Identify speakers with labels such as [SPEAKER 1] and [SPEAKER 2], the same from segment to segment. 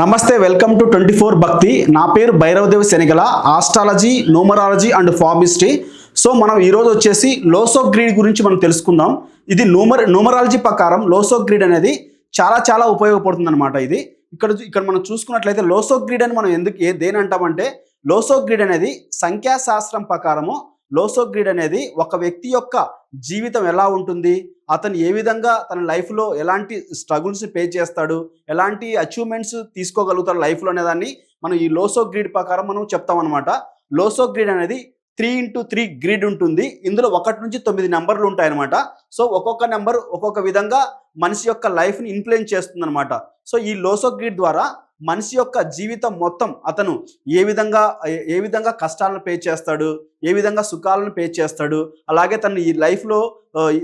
[SPEAKER 1] నమస్తే welcome to twenty four భక్తి. నా పేరు Bhairavadevi Shanigala astrology numerology and palmistry so మనం ఈరోజు వచ్చేసి లోసో గ్రీడ్ గురించి మనం తెలుసుకుందాం. ఇది న్యూమర్ న్యూమరాలజీ ప్రకారం లోసో గ్రీడ్ అనేది చాలా చాలా ఉపయోగపడుతుంది అనమాట ఇది. ఇక్కడ ఇక్కడ మనం చూసుకున్నట్లయితే లోసో గ్రీడ్ అని మనం ఎందుకు ఏ దేని అంటామంటే లోసో గ్రీడ్ అనేది సంఖ్యాశాస్త్రం ప్రకారము లోసో గ్రీడ్ అనేది ఒక వ్యక్తి యొక్క జీవితం ఎలా ఉంటుంది? అతను ఏ విధంగా తన లైఫ్లో ఎలాంటి స్ట్రగుల్స్ పే చేస్తాడు? ఎలాంటి అచీవ్మెంట్స్ తీసుకోగలుగుతాడు లైఫ్లో అనేదాన్ని మనం ఈ లోసో గ్రీడ్ ప్రకారం మనం చెప్తాం అనమాట లోసో గ్రీడ్ అనేది త్రీ ఇంటూ త్రీ గ్రిడ్ ఉంటుంది. ఇందులో ఒకటి నుంచి తొమ్మిది నెంబర్లు ఉంటాయన్నమాట సో ఒక్కొక్క నెంబర్ ఒక్కొక్క విధంగా మనిషి యొక్క లైఫ్ని ఇన్ఫ్లుయెన్స్ చేస్తుంది అనమాట సో ఈ లోసో గ్రిడ్ ద్వారా మనిషి యొక్క జీవితం మొత్తం అతను ఏ విధంగా ఏ- విధంగా కష్టాలను పే చేస్తాడు ఏ విధంగా సుఖాలను పే చేస్తాడు అలాగే తను ఈ లైఫ్లో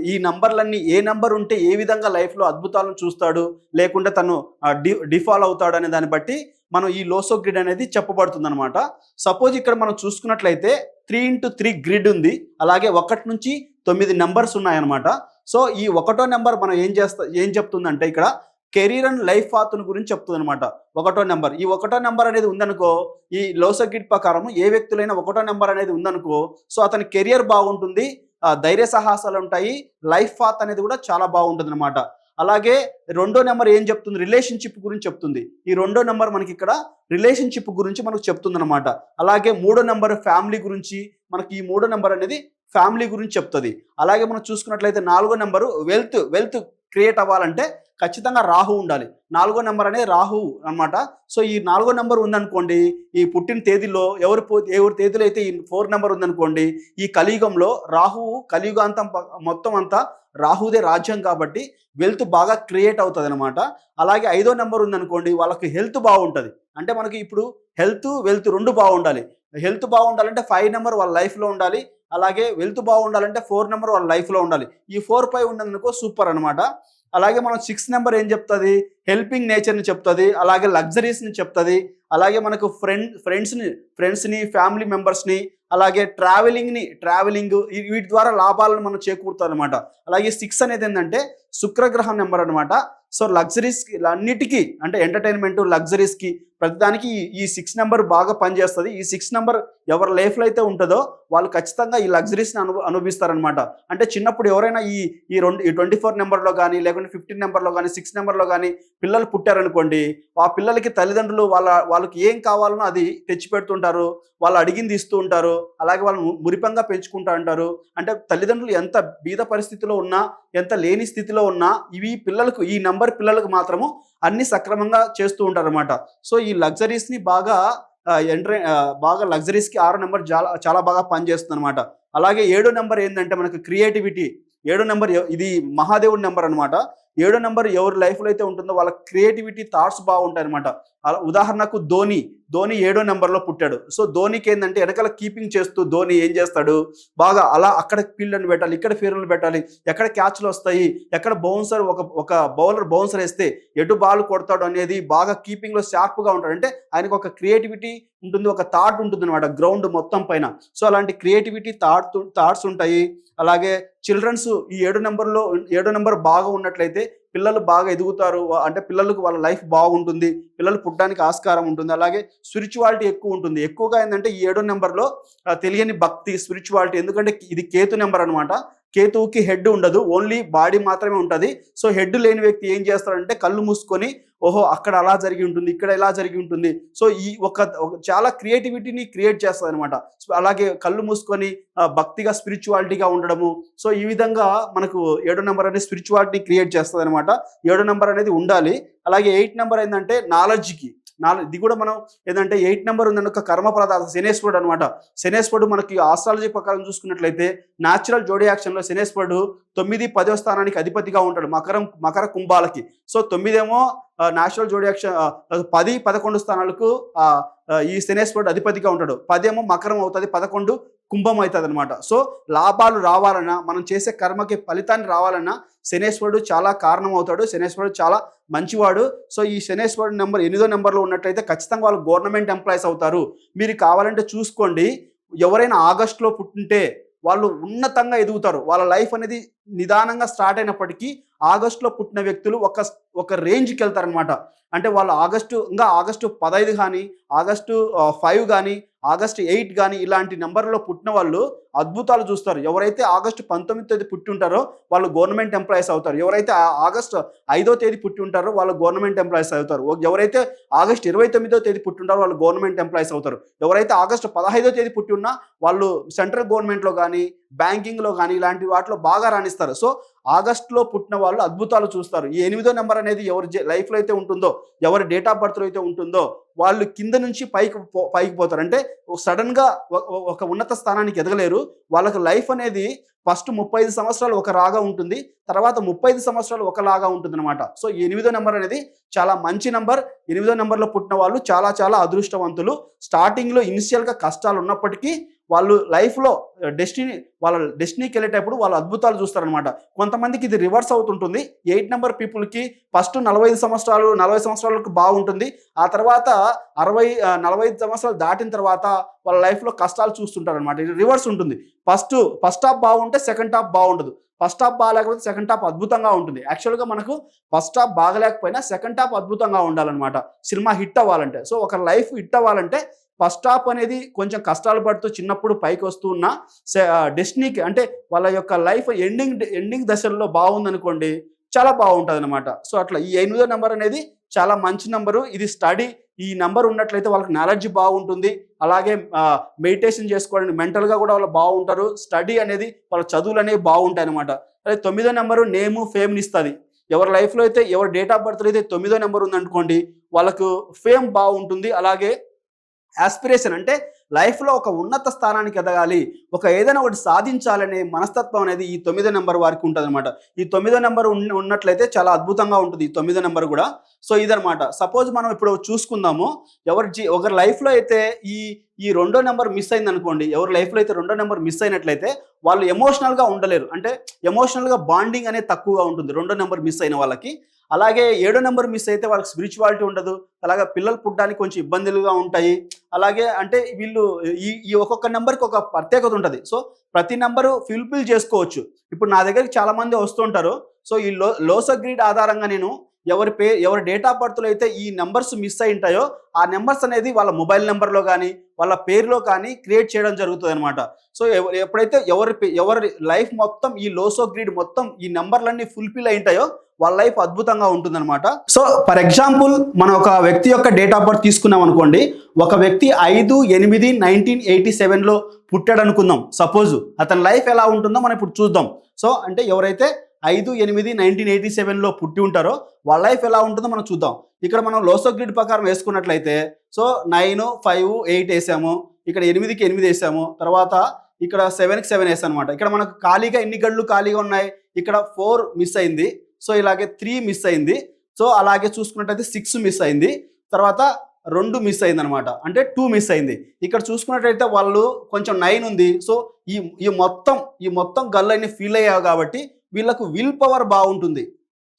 [SPEAKER 1] ఈ నంబర్లన్నీ ఏ నంబర్ ఉంటే ఏ విధంగా లైఫ్లో అద్భుతాలను చూస్తాడు లేకుంటే తను డి డిఫాల్ అవుతాడు అనే దాన్ని బట్టి మనం ఈ లోసో గ్రిడ్ అనేది చెప్పబడుతుంది అనమాట సపోజ్ ఇక్కడ మనం చూసుకున్నట్లయితే త్రీ ఇంటూ త్రీ గ్రిడ్ ఉంది అలాగే ఒకటి నుంచి తొమ్మిది నెంబర్స్ ఉన్నాయన్నమాట. సో ఈ ఒకటో నెంబర్ మనం ఏం చేస్తా ఏం చెప్తుందంటే ఇక్కడ కెరీర్ అండ్ లైఫ్ పాత్ను గురించి చెప్తుంది అనమాట ఒకటో నెంబర్. ఈ ఒకటో నెంబర్ అనేది ఉందనుకో ఈ లోసగిట్ ప్రకారం ఏ వ్యక్తులైనా ఒకటో నెంబర్ అనేది ఉందనుకో సో అతని కెరియర్ బాగుంటుంది ధైర్య సాహసాలు ఉంటాయి లైఫ్ పాత్ అనేది కూడా చాలా బాగుంటుంది అనమాట అలాగే రెండో నెంబర్ ఏం చెప్తుంది? రిలేషన్షిప్ గురించి చెప్తుంది. ఈ రెండో నెంబర్ మనకి ఇక్కడ రిలేషన్షిప్ గురించి మనకు చెప్తుంది అనమాట అలాగే మూడో నెంబర్ ఫ్యామిలీ గురించి మనకి ఈ మూడో నెంబర్ అనేది ఫ్యామిలీ గురించి చెప్తుంది. అలాగే మనం చూసుకున్నట్లయితే నాలుగో నెంబరు వెల్త్ వెల్త్ క్రియేట్ అవ్వాలంటే ఖచ్చితంగా రాహు ఉండాలి. నాలుగో నెంబర్ అనేది రాహు అనమాట సో ఈ నాలుగో నెంబర్ ఉందనుకోండి ఈ పుట్టిన తేదీలో ఎవరి ఎవరి తేదీలో అయితే ఈ ఫోర్ నెంబర్ ఉందనుకోండి ఈ కలియుగంలో రాహువు కలియుగాంతం మొత్తం అంతా రాహుదే రాజ్యం కాబట్టి వెల్త్ బాగా క్రియేట్ అవుతుంది అనమాట అలాగే ఐదో నెంబర్ ఉందనుకోండి వాళ్ళకి హెల్త్ బాగుంటుంది. అంటే మనకి ఇప్పుడు హెల్త్ వెల్త్ రెండు బాగుండాలి. హెల్త్ బాగుండాలంటే ఫైవ్ నెంబర్ వాళ్ళ లైఫ్లో ఉండాలి. అలాగే వెల్త్ బాగుండాలంటే ఫోర్ నెంబర్ వాళ్ళ లైఫ్లో ఉండాలి. ఈ ఫోర్ పై ఉన్నదనుకో సూపర్ అనమాట అలాగే మనం సిక్స్ నెంబర్ ఏం చెప్తుంది? హెల్పింగ్ నేచర్ని చెప్తుంది. అలాగే లగ్జరీస్ని చెప్తుంది. అలాగే మనకు ఫ్రెండ్ ఫ్రెండ్స్ని ఫ్రెండ్స్ని ఫ్యామిలీ మెంబర్స్ని అలాగే ట్రావెలింగ్ని ట్రావెలింగ్ వీటి ద్వారా లాభాలను మనం చేకూరుతాం అనమాట అలాగే సిక్స్ అనేది ఏంటంటే శుక్రగ్రహం నెంబర్ అనమాట సో లగ్జరీస్ అన్నిటికీ అంటే ఎంటర్టైన్మెంట్ లగ్జరీస్కి ప్రతిదానికి ఈ- ఈ సిక్స్ నెంబర్ బాగా పనిచేస్తుంది. ఈ సిక్స్ నెంబర్ ఎవరి లైఫ్లో అయితే ఉంటుందో వాళ్ళు ఖచ్చితంగా ఈ లగ్జరీస్ని అను అనుభవిస్తారనమాట అంటే చిన్నప్పుడు ఎవరైనా ఈ ఈ రెండు ఈ ట్వంటీ ఫోర్ నెంబర్లో కానీ లేకుంటే ఫిఫ్టీన్ నెంబర్లో కానీ సిక్స్ నెంబర్లో కానీ పిల్లలు పుట్టారనుకోండి ఆ పిల్లలకి తల్లిదండ్రులు వాళ్ళ వాళ్ళకి ఏం కావాలనో అది తెచ్చి పెడుతుంటారు. వాళ్ళు అడిగింది ఇస్తూ ఉంటారు. అలాగే వాళ్ళు మురిపంగా పెంచుకుంటూ ఉంటారు. అంటే తల్లిదండ్రులు ఎంత బీద పరిస్థితిలో ఉన్నా ఎంత లేని స్థితిలో ఉన్నా ఇవి పిల్లలకు ఈ నెంబర్ పిల్లలకు మాత్రము అన్ని సక్రమంగా చేస్తూ ఉంటారనమాట సో ఈ లగ్జరీస్ని బాగా ఎంట్రీ బాగా లగ్జరీస్కి ఆరో నెంబర్ చాలా చాలా బాగా పనిచేస్తుంది అనమాట అలాగే ఏడో నెంబర్ ఏంటంటే మనకు క్రియేటివిటీ. ఏడో నెంబర్ ఇది మహాదేవుడి నెంబర్ అనమాట ఏడో నెంబర్ ఎవరి లైఫ్లో అయితే ఉంటుందో వాళ్ళ క్రియేటివిటీ థాట్స్ బాగుంటాయి అనమాట ఉదాహరణకు ధోని ధోని ఏడో నెంబర్లో పుట్టాడు. సో ధోనికి ఏంటంటే వెనకాల కీపింగ్ చేస్తూ ధోని ఏం చేస్తాడు? బాగా అలా అక్కడ ఫీల్డ్ని పెట్టాలి ఇక్కడ ఫీల్డ్ని పెట్టాలి ఎక్కడ క్యాచ్లు వస్తాయి ఎక్కడ బౌన్సర్ ఒక ఒక బౌలర్ బౌన్సర్ వేస్తే ఎటు బాల్ కొడతాడు అనేది బాగా కీపింగ్లో షార్ప్గా ఉంటాడు. అంటే ఆయనకు ఒక క్రియేటివిటీ ఉంటుంది ఒక థాట్ ఉంటుంది అనమాట గ్రౌండ్ మొత్తం పైన. సో అలాంటి క్రియేటివిటీ థాట్ థాట్స్ ఉంటాయి. అలాగే చిల్డ్రన్స్ ఈ ఏడు నెంబర్లో ఏడో నెంబర్ బాగా ఉన్నట్లయితే పిల్లలు బాగా ఎదుగుతారు. అంటే పిల్లలకు వాళ్ళ లైఫ్ బాగుంటుంది. పిల్లలు పుట్టడానికి ఆస్కారం ఉంటుంది. అలాగే స్పిరిచువాలిటీ ఎక్కువ ఉంటుంది. ఎక్కువగా ఏంటంటే ఈ ఏడో నెంబర్లో తెలియని భక్తి స్పిరిచువాలిటీ. ఎందుకంటే ఇది కేతు నెంబర్ అనమాట కేతువుకి హెడ్ ఉండదు ఓన్లీ బాడీ మాత్రమే ఉంటుంది. సో హెడ్ లేని వ్యక్తి ఏం చేస్తాడంటే కళ్ళు మూసుకొని ఓహో అక్కడ అలా జరిగి ఉంటుంది ఇక్కడ ఇలా జరిగి ఉంటుంది. సో ఈ ఒక చాలా క్రియేటివిటీని క్రియేట్ చేస్తుంది అనమాట అలాగే కళ్ళు మూసుకొని భక్తిగా స్పిరిచువాలిటీగా ఉండడము. సో ఈ విధంగా మనకు ఏడో నెంబర్ అనేది స్పిరిచువాలిటీ క్రియేట్ చేస్తుంది అనమాట ఏడో నెంబర్ అనేది ఉండాలి. అలాగే ఎయిట్ నెంబర్ ఏంటంటే నాలెడ్జ్కి. నాలుగు ఇది కూడా మనం ఏంటంటే ఎయిట్ నెంబర్ ఉందని ఒక కర్మ ప్రదాత శనేశ్వరుడు అనమాట శనేశ్వరుడు మనకి ఆస్ట్రాలజీ ప్రకారం చూసుకున్నట్లయితే న్యాచురల్ జోడి యాక్షన్లో శనేశ్వరుడు తొమ్మిది పదో స్థానానికి అధిపతిగా ఉంటాడు మకరం మకర కుంభాలకి. సో తొమ్మిదేమో న్యాచురల్ జోడి యాక్షన్ పది పదకొండు స్థానాలకు ఈ శనేశ్వరుడు అధిపతిగా ఉంటాడు. పదేమో మకరం అవుతుంది పదకొండు కుంభం అవుతుంది అనమాట సో లాభాలు రావాలన్నా మనం చేసే కర్మకి ఫలితాన్ని రావాలన్నా శనేశ్వరుడు చాలా కారణం అవుతాడు శనేశ్వరుడు చాలా మంచివాడు. సో ఈ శనేశ్వరుడు నెంబర్ ఎనిమిదో నెంబర్లో ఉన్నట్లయితే ఖచ్చితంగా వాళ్ళు గవర్నమెంట్ ఎంప్లాయీస్ అవుతారు. మీరు కావాలంటే చూసుకోండి. ఎవరైనా ఆగస్టులో పుట్టింటే వాళ్ళు ఉన్నతంగా ఎదుగుతారు. వాళ్ళ లైఫ్ అనేది నిదానంగా స్టార్ట్ అయినప్పటికీ ఆగస్టులో పుట్టిన వ్యక్తులు ఒక ఒక రేంజ్కి వెళ్తారనమాట అంటే వాళ్ళు ఆగస్టు ఇంకా ఆగస్టు పదహైదు కానీ ఆగస్టు ఫైవ్ కానీ ఆగస్టు ఎయిట్ కానీ ఇలాంటి నెంబర్లో పుట్టిన వాళ్ళు అద్భుతాలు చూస్తారు. ఎవరైతే ఆగస్టు పంతొమ్మిది తేదీ పుట్టి ఉంటారో వాళ్ళు గవర్నమెంట్ ఎంప్లాయీస్ అవుతారు. ఎవరైతే ఆ- ఆగస్టు ఐదో తేదీ పుట్టి ఉంటారో వాళ్ళు గవర్నమెంట్ ఎంప్లాయీస్ అవుతారు. ఓ- ఎవరైతే ఆగస్టు ఇరవై తొమ్మిదో తేదీ పుట్టి ఉంటారో వాళ్ళు గవర్నమెంట్ ఎంప్లాయీస్ అవుతారు. ఎవరైతే ఆగస్టు పదహైదో తేదీ పుట్టి ఉన్నా వాళ్ళు సెంట్రల్ గవర్నమెంట్లో కానీ బ్యాంకింగ్లో కానీ ఇలాంటి వాటిలో బాగా రాణిస్తారు. సో ఆగస్ట్లో పుట్టిన వాళ్ళు అద్భుతాలు చూస్తారు. ఈ ఎనిమిదో నెంబర్ అనేది ఎవరి లైఫ్లో అయితే ఉంటుందో ఎవరి డేట్ ఆఫ్ బర్త్లో అయితే ఉంటుందో వాళ్ళు కింద నుంచి పైకి పో- పైకి పోతారు. అంటే సడన్గా ఒక ఉన్నత స్థానానికి ఎదగలేరు. వాళ్ళకి లైఫ్ అనేది ఫస్ట్ ముప్పై ఐదు సంవత్సరాలు ఒకలాగా ఉంటుంది. తర్వాత ముప్పై ఐదు సంవత్సరాలు ఒకలాగా ఉంటుంది అనమాట సో ఎనిమిదో నెంబర్ అనేది చాలా మంచి నెంబర్. ఎనిమిదో నెంబర్లో పుట్టిన వాళ్ళు చాలా చాలా అదృష్టవంతులు. స్టార్టింగ్లో ఇనిషియల్గా కష్టాలు ఉన్నప్పటికీ వాళ్ళు లైఫ్లో డెస్టినీ uh, వాళ్ళ డెస్టినీకి వెళ్ళేటప్పుడు వాళ్ళు అద్భుతాలు చూస్తారనమాట కొంతమందికి ఇది రివర్స్ అవుతుంటుంది. ఎయిట్ నెంబర్ పీపుల్కి ఫస్ట్ నలభై ఐదు సంవత్సరాలు నలభై సంవత్సరాలకు బాగుంటుంది. ఆ తర్వాత అరవై uh, నలభై ఐదు సంవత్సరాలు దాటిన తర్వాత వాళ్ళ లైఫ్లో కష్టాలు చూస్తుంటారు అనమాట ఇది రివర్స్ ఉంటుంది. ఫస్ట్ ఫస్ట్ హాఫ్ బాగుంటే సెకండ్ హాఫ్ బాగుండదు. ఫస్ట్ హాఫ్ బాగాలేకపోతే సెకండ్ హాఫ్ అద్భుతంగా ఉంటుంది. యాక్చువల్గా మనకు ఫస్ట్ హాఫ్ బాగలేకపోయినా సెకండ్ హాఫ్ అద్భుతంగా ఉండాలన్నమాట. సినిమా హిట్ అవ్వాలంటే. సో ఒక లైఫ్ హిట్ అవ్వాలంటే ఫస్ట్ హాఫ్ అనేది కొంచెం కష్టాలు పడుతూ చిన్నప్పుడు పైకి వస్తూ ఉన్న డెస్టినీకి అంటే వాళ్ళ యొక్క లైఫ్ ఎండింగ్ ఎండింగ్ దశల్లో బాగుందనుకోండి చాలా బాగుంటుంది అనమాట సో అట్లా ఈ ఎనిమిదో నెంబర్ అనేది చాలా మంచి నెంబరు. ఇది స్టడీ ఈ నెంబర్ ఉన్నట్లయితే వాళ్ళకి నాలెడ్జ్ బాగుంటుంది. అలాగే మెడిటేషన్ చేసుకోవడానికి మెంటల్గా కూడా వాళ్ళు బాగుంటారు. స్టడీ అనేది వాళ్ళ చదువులు అనేవి బాగుంటాయి అనమాట అదే తొమ్మిదో నెంబరు నేము ఫేమ్ని ఇస్తుంది. ఎవరి లైఫ్లో అయితే ఎవరి డేట్ ఆఫ్ బర్త్లో అయితే తొమ్మిదో నెంబర్ ఉందనుకోండి వాళ్ళకు ఫేమ్ బాగుంటుంది. అలాగే యాస్పిరేషన్ అంటే లైఫ్లో ఒక ఉన్నత స్థానానికి ఎదగాలి. ఒక ఏదైనా ఒకటి సాధించాలనే మనస్తత్వం అనేది ఈ తొమ్మిదో నెంబర్ వారికి ఉంటుంది అనమాట ఈ తొమ్మిదో నెంబర్ ఉన్నట్లయితే చాలా అద్భుతంగా ఉంటుంది ఈ తొమ్మిదో నెంబర్ కూడా. సో ఇదనమాట సపోజ్ మనం ఇప్పుడు చూసుకుందాము. ఎవరి జీ ఒకరి లైఫ్లో అయితే ఈ ఈ రెండో నెంబర్ మిస్ అయింది అనుకోండి ఎవరి లైఫ్లో అయితే రెండో నెంబర్ మిస్ అయినట్లయితే వాళ్ళు ఎమోషనల్గా ఉండలేరు. అంటే ఎమోషనల్గా బాండింగ్ అనేది తక్కువగా ఉంటుంది. రెండో నెంబర్ మిస్ అయిన వాళ్ళకి. అలాగే ఏడో నెంబర్ మిస్ అయితే వాళ్ళకి స్పిరిచువాలిటీ ఉండదు. అలాగే పిల్లలు పుట్టడానికి కొంచెం ఇబ్బందులుగా ఉంటాయి. అలాగే అంటే వీళ్ళు ఈ ఈ ఒక్కొక్క నెంబర్కి ఒక ప్రత్యేకత ఉంటుంది. సో ప్రతి నెంబరు ఫిల్ఫిల్ చేసుకోవచ్చు. ఇప్పుడు నా దగ్గరికి చాలామంది వస్తుంటారు. సో ఈ లో లోస గ్రీడ్ ఆధారంగా నేను ఎవరి పే ఎవరి డేట్ ఆఫ్ బర్త్లో అయితే ఈ నెంబర్స్ మిస్ అయి ఉంటాయో ఆ నెంబర్స్ అనేది వాళ్ళ మొబైల్ నెంబర్లో కానీ వాళ్ళ పేరులో కానీ క్రియేట్ చేయడం జరుగుతుంది అనమాట సో ఎప్పుడైతే ఎవరి ఎవరి లైఫ్ మొత్తం ఈ లోసో గ్రీడ్ మొత్తం ఈ నెంబర్లన్నీ ఫుల్ఫిల్ అయి ఉంటాయో వాళ్ళ లైఫ్ అద్భుతంగా ఉంటుందన్నమాట. సో ఫర్ ఎగ్జాంపుల్ మనం ఒక వ్యక్తి యొక్క డేట్ ఆఫ్ బర్త్ తీసుకున్నాం అనుకోండి. ఒక వ్యక్తి ఐదు ఎనిమిది నైన్టీన్ ఎయిటీ సెవెన్లో పుట్టాడు అనుకుందాం సపోజ్ అతని లైఫ్ ఎలా ఉంటుందో మనం ఇప్పుడు చూద్దాం. సో అంటే ఎవరైతే ఐదు ఎనిమిది నైన్టీన్ ఎయిటీ సెవెన్లో పుట్టి ఉంటారో వాళ్ళ లైఫ్ ఎలా ఉంటుందో మనం చూద్దాం. ఇక్కడ మనం లోసో గ్రిడ్ ప్రకారం వేసుకున్నట్లయితే సో నైన్ ఫైవ్ ఎయిట్ వేసాము. ఇక్కడ ఎనిమిదికి ఎనిమిది వేసాము. తర్వాత ఇక్కడ సెవెన్కి సెవెన్ వేసాను అనమాట ఇక్కడ మనకు ఖాళీగా ఎన్ని గళ్ళు ఖాళీగా ఉన్నాయి? ఇక్కడ ఫోర్ మిస్ అయింది. సో ఇలాగే త్రీ మిస్ అయింది. సో అలాగే చూసుకున్నట్టయితే సిక్స్ మిస్ అయింది. తర్వాత రెండు మిస్ అయింది అనమాట అంటే టూ మిస్ అయింది. ఇక్కడ చూసుకున్నట్టయితే వాళ్ళు కొంచెం నైన్ ఉంది. సో ఈ ఈ మొత్తం ఈ మొత్తం గల్లైన ఫీల్ అయ్యావు కాబట్టి వీళ్ళకు విల్ పవర్ బాగుంటుంది.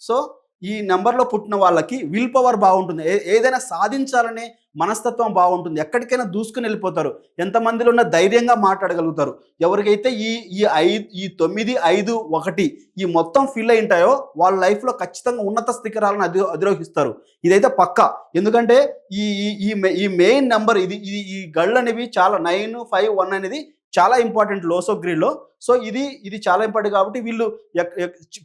[SPEAKER 1] సో ఈ నెంబర్లో పుట్టిన వాళ్ళకి విల్ పవర్ బాగుంటుంది. ఏ- ఏదైనా సాధించాలనే మనస్తత్వం బాగుంటుంది. ఎక్కడికైనా దూసుకుని వెళ్ళిపోతారు. ఎంతమందిలో ఉన్న ధైర్యంగా మాట్లాడగలుగుతారు. ఎవరికైతే ఈ ఈ ఐదు ఈ తొమ్మిది ఐదు ఒకటి ఈ మొత్తం ఫిల్ అయి ఉంటాయో వాళ్ళ లైఫ్లో ఖచ్చితంగా ఉన్నత శిఖరాలను అధి అధిరోహిస్తారు. ఇదైతే పక్క. ఎందుకంటే ఈ ఈ- ఈ మె- ఈ మెయిన్ నెంబర్ ఇది ఇది ఈ గళ్ళు అనేవి చాలా నైన్ ఫైవ్ వన్ అనేది చాలా ఇంపార్టెంట్ లోసో గ్రీడ్లో సో ఇది ఇది చాలా ఇంపార్టెంట్ కాబట్టి వీళ్ళు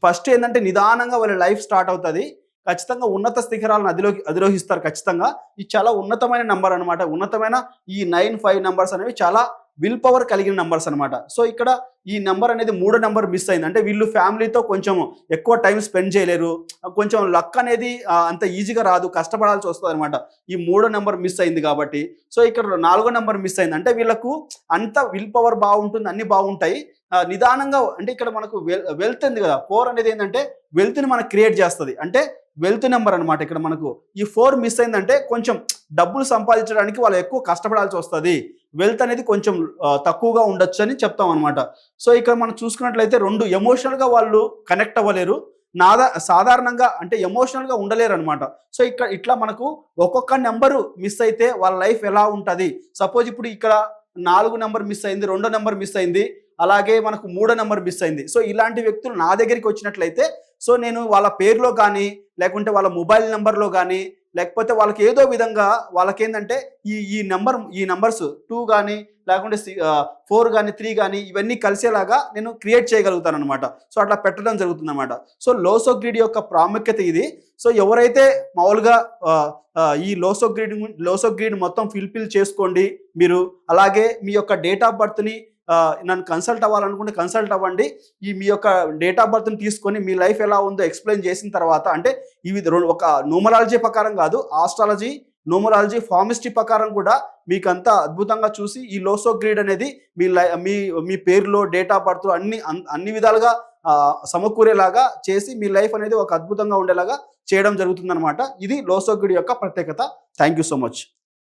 [SPEAKER 1] ఫస్ట్ ఏంటంటే నిదానంగా వాళ్ళ లైఫ్ స్టార్ట్ అవుతుంది. ఖచ్చితంగా ఉన్నత శిఖరాలను అధిలో అధిరోహిస్తారు ఖచ్చితంగా. ఇది చాలా ఉన్నతమైన నెంబర్ అన్నమాట. ఉన్నతమైన ఈ నైన్ ఫైవ్ నెంబర్స్ అనేవి చాలా విల్ పవర్ కలిగిన నెంబర్స్ అన్నమాట. సో ఇక్కడ ఈ నెంబర్ అనేది మూడో నెంబర్ మిస్ అయింది. అంటే వీళ్ళు ఫ్యామిలీతో కొంచెం ఎక్కువ టైం స్పెండ్ చేయలేరు. కొంచెం లక్ అనేది అంత ఈజీగా రాదు. కష్టపడాల్సి వస్తుంది అనమాట ఈ మూడో నెంబర్ మిస్ అయింది కాబట్టి. సో ఇక్కడ నాలుగో నెంబర్ మిస్ అయింది. అంటే వీళ్ళకు అంత విల్ పవర్ బాగుంటుంది అన్ని బాగుంటాయి. నిదానంగా అంటే ఇక్కడ మనకు వెల్త్ ఉంది కదా. ఫోర్ అనేది ఏంటంటే వెల్త్ని మనకు క్రియేట్ చేస్తుంది. అంటే వెల్త్ నెంబర్ అనమాట ఇక్కడ మనకు ఈ ఫోర్ మిస్ అయిందంటే కొంచెం డబ్బులు సంపాదించడానికి వాళ్ళు ఎక్కువ కష్టపడాల్సి వస్తుంది. వెల్త్ అనేది కొంచెం తక్కువగా ఉండొచ్చు అని చెప్తాం అనమాట సో ఇక్కడ మనం చూసుకున్నట్లయితే రెండు ఎమోషనల్గా వాళ్ళు కనెక్ట్ అవ్వలేరు. నాదా సాధారణంగా అంటే ఎమోషనల్గా ఉండలేరు అనమాట సో ఇక్కడ ఇట్లా మనకు ఒక్కొక్క నెంబరు మిస్ అయితే వాళ్ళ లైఫ్ ఎలా ఉంటుంది? సపోజ్ ఇప్పుడు ఇక్కడ నాలుగు నెంబర్ మిస్ అయింది రెండో నెంబర్ మిస్ అయింది అలాగే మనకు మూడో నెంబర్ మిస్ అయింది. సో ఇలాంటి వ్యక్తులు నా దగ్గరికి వచ్చినట్లయితే సో నేను వాళ్ళ పేరులో కానీ లేకుంటే వాళ్ళ మొబైల్ నెంబర్లో కానీ లేకపోతే వాళ్ళకి ఏదో విధంగా వాళ్ళకేందంటే ఈ ఈ నెంబర్ ఈ నెంబర్స్ టూ కానీ లేకుంటే ఫోర్ కానీ త్రీ కానీ ఇవన్నీ కలిసేలాగా నేను క్రియేట్ చేయగలుగుతాను అనమాట సో అట్లా పెట్టడం జరుగుతుంది అనమాట సో లోసో గ్రిడ్ యొక్క ప్రాముఖ్యత ఇది. సో ఎవరైతే మామూలుగా ఈ Lo Shu grid Lo Shu grid మొత్తం ఫిల్ఫిల్ చేసుకోండి మీరు అలాగే మీ యొక్క డేట్ ఆఫ్ బర్త్ని నన్ను కన్సల్ట్ అవ్వాలనుకుంటే కన్సల్ట్ అవ్వండి. ఈ మీ యొక్క డేట్ ఆఫ్ బర్త్ని తీసుకొని మీ లైఫ్ ఎలా ఉందో ఎక్స్ప్లెయిన్ చేసిన తర్వాత అంటే ఇవి ఒక న్యూమరాలజీ ప్రకారం కాదు ఆస్ట్రాలజీ న్యూమరాలజీ ఫార్మిస్టీ ప్రకారం కూడా మీకు అంతా అద్భుతంగా చూసి ఈ లోసో గ్రీడ్ అనేది మీ లై మీ మీ పేరులో డేట్ ఆఫ్ బర్త్ అన్ని అన్- అన్ని విధాలుగా సమకూరేలాగా చేసి మీ లైఫ్ అనేది ఒక అద్భుతంగా ఉండేలాగా చేయడం జరుగుతుందన్నమాట. ఇది లోసో గ్రీడ్ యొక్క ప్రత్యేకత. Thank you so much.